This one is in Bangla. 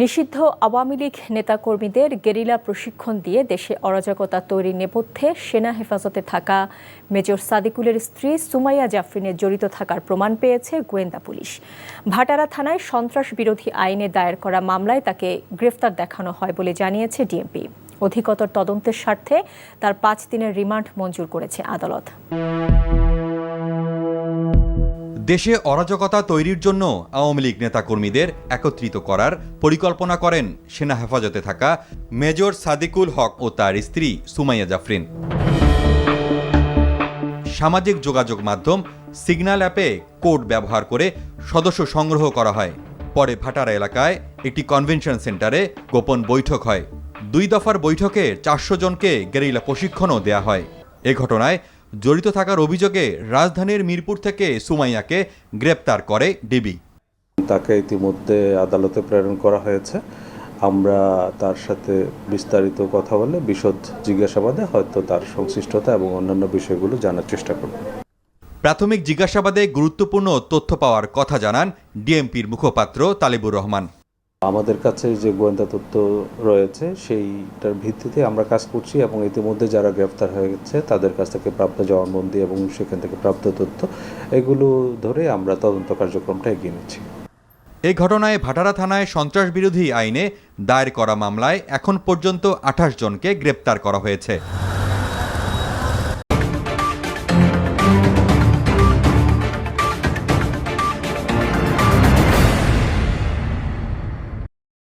নিষিদ্ধ আওয়ামী লীগ নেতাকর্মীদের গেরিলা প্রশিক্ষণ দিয়ে দেশে অরাজকতা তৈরির নেপথ্যে সেনা হেফাজতে থাকা মেজর সাদিকুলের স্ত্রী সুমাইয়া জাফরিনের জড়িত থাকার প্রমাণ পেয়েছে গোয়েন্দা পুলিশ। ভাটারা থানায় সন্ত্রাস বিরোধী আইনে দায়ের করা মামলায় তাকে গ্রেফতার দেখানো হয় বলে জানিয়েছে ডিএমপি। অধিকতর তদন্তের স্বার্থে তার পাঁচ দিনের রিমান্ড মঞ্জুর করেছে আদালত। দেশে অরাজকতা তৈরির জন্য আওয়ামী লীগ নেতাকর্মীদের একত্রিত করার পরিকল্পনা করেন সেনা হেফাজতে থাকা মেজর সাদিকুল হক ও তার স্ত্রী সুমাইয়া জাফরিন। সামাজিক যোগাযোগ মাধ্যম সিগন্যাল অ্যাপে কোড ব্যবহার করে সদস্য সংগ্রহ করা হয়। পরে ভাটারা এলাকায় একটি কনভেনশন সেন্টারে গোপন বৈঠক হয়। দুই দফার বৈঠকে চারশো জনকে গেরিলা প্রশিক্ষণও দেয়া হয়। এ ঘটনায় জড়িত থাকার অভিযোগে রাজধানীর মিরপুর থেকে সুমাইয়াকে গ্রেপ্তার করে ডিবি। তাকে ইতিমধ্যে আদালতে প্রেরণ করা হয়েছে। আমরা তার সাথে বিস্তারিত কথা বলে বিশদ জিজ্ঞাসাবাদে হয়তো তার সংশ্লিষ্টতা এবং অন্যান্য বিষয়গুলো জানার চেষ্টা করব। প্রাথমিক জিজ্ঞাসাবাদে গুরুত্বপূর্ণ তথ্য পাওয়ার কথা জানান ডিএমপির মুখপাত্র তালিবুর রহমান। আমাদের কাছে যে গোয়েন্দা তথ্য রয়েছে, সেইটার ভিত্তিতে আমরা কাজ করছি এবং ইতিমধ্যে যারা গ্রেফতার হয়ে গেছে তাদের কাছ থেকে প্রাপ্ত জবানবন্দি এবং সেখান থেকে প্রাপ্ত তথ্য, এগুলো ধরে আমরা তদন্ত কার্যক্রমটা এগিয়ে নিচ্ছি। এই ঘটনায় ভাটারা থানায় সন্ত্রাস বিরোধী আইনে দায়ের করা মামলায় এখন পর্যন্ত আঠাশ জনকে গ্রেপ্তার করা হয়েছে।